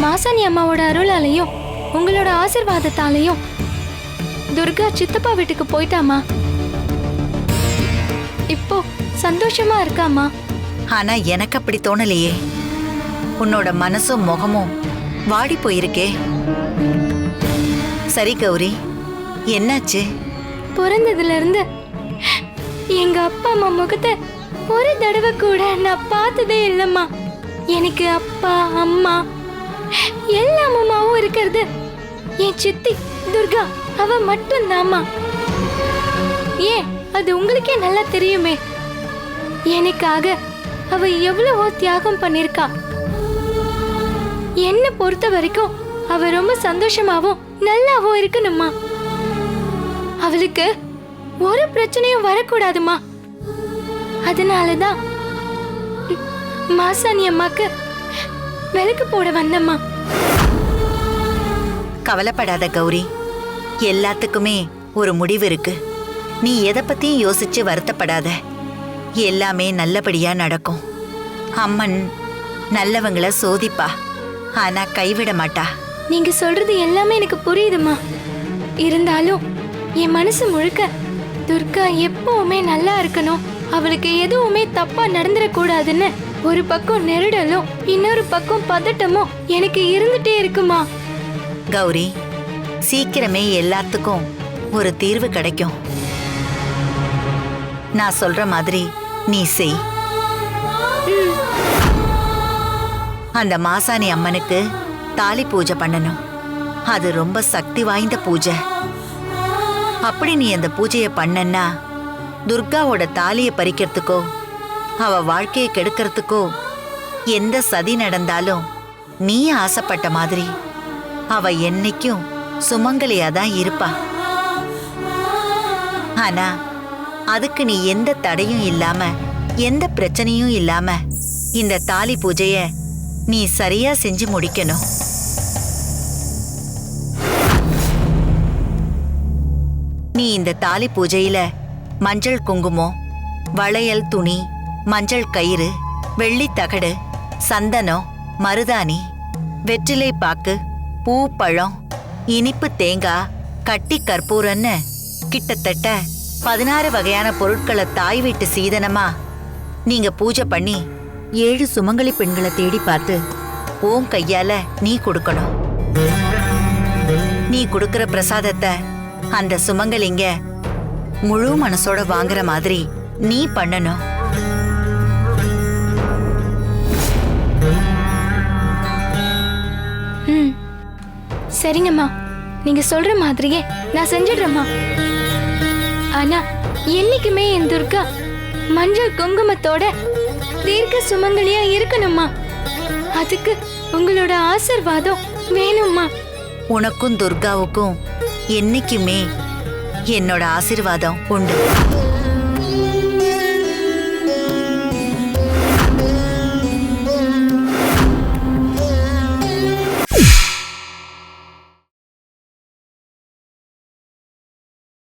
அம்மாவோட அருளாலையும் உங்களோட ஆசிர்வாதத்தாலையும். துர்கா சித்தப்பா வீட்டுக்கு போயிட்டாமா இப்போ சந்தோஷமா இருக்காமா ஆனா எனக்கு அப்படி தோணலையே. உன்னோட மனசும் முகமும் வாடி போயிருக்கே. சரி கௌரி என்னாச்சு? பிறந்ததுல இருந்து எங்க அப்பா அம்மா முகத்தை ஒரு தடவை கூட நான் பார்த்ததே இல்லம்மா. எனக்கு அப்பா அம்மா எல்லா அம்மாவும் இருக்கிறது. என் சித்தி துர்கா அவ மட்டும்தாம்மா. ஏன்? அது உங்களுக்கே நல்லா தெரியுமே. எனக்காக அவ எவ்வளவோ தியாகம் பண்ணிருக்கா. என்ன பொறுத்த வரைக்கும் அவ ரொம்ப சந்தோஷமாவும் நல்லாவும் இருக்கணும்மா. அவளுக்கு ஒரு பிரச்சனையும் வரக்கூடாதுமா அதனாலதான் மாசாணி அம்மாக்கு விளக்கு போட வந்தம்மா. கவலைப்படாத கௌரி. எல்லாத்துக்குமே ஒரு முடிவு இருக்கு. நீ எதை பத்தியும் யோசிச்சு வருத்தப்படாத. எல்லாமே நல்லபடியா நடக்கும். அம்மன் நல்லவங்கள சோதிப்பா. ஆனா கைவிட மாட்டா. நீங்க சொல்றது எல்லாமே எனக்கு புரியுதுமா இருந்தாலும் என் மனசு முழுக்க துர்கா எப்பவுமே நல்லா இருக்கணும். அவளுக்கு எதுவுமே தப்பா நடந்துடக்கூடாதுன்னு ஒரு பக்கம் நெருடலும் இன்னொரு பக்கம் பதட்டமும் எனக்கு இருந்துட்டே இருக்குமா? கௌரி சீக்கிரமே எல்லாத்துக்கும் ஒரு தீர்வு கிடைக்கும். நான் சொல்ற மாதிரி நீ செய். அந்த மாசாணி அம்மனுக்கு தாலி பூஜை பண்ணணும். அது ரொம்ப சக்தி வாய்ந்த பூஜை. அப்படி நீ அந்த பூஜையை பண்ணன்னா துர்காவோட தாலியை பறிக்கிறதுக்கோ அவ வாழ்க்கையை கெடுக்கிறதுக்கோ எந்த சதி நடந்தாலும் நீ ஆசைப்பட்ட மாதிரி அவ என்னைக்கும் சுமங்கலியா தான் இருப்பா. ஆனா அதுக்கு நீ எந்த தடையும் இல்லாம எந்த பிரச்சனையும் இல்லாம இந்த தாலி பூஜைய நீ சரியா செஞ்சு முடிக்கணும். நீ இந்த தாலி பூஜையில மஞ்சள் குங்குமம் வளையல் துணி மஞ்சள் கயிறு வெள்ளி தகடு சந்தனம் மருதாணி வெற்றிலை பாக்கு பூ பழம் இனிப்பு தேங்காய் கட்டி கற்பூரன்னு கிட்டத்தட்ட பதினாறு வகையான பொருட்களை தாய் வீட்டு சீதனமா நீங்க பூஜை பண்ணி ஏழு சுமங்கலி பெண்களை தேடி பார்த்து ஓம் கையால நீ கொடுக்கணும். நீ கொடுக்கிற பிரசாதத்தை அந்த சுமங்கலிங்க முழு மனசோட வாங்குற மாதிரி நீ பண்ணணும். சரிங்கம்மா. நீங்க சொல்ற மாதிரியே நான் செஞ்சிடுறேம்மா. ஆனா என்னைக்குமே என் துர்கா மஞ்சள் குங்குமத்தோட தீர்க்க சுமங்கலியா இருக்கணும்மா. அதுக்கு உங்களோட ஆசிர்வாதம் வேணும்மா. உனக்கும் துர்காவுக்கும் என்னைக்குமே என்னோட ஆசிர்வாதம் உண்டு.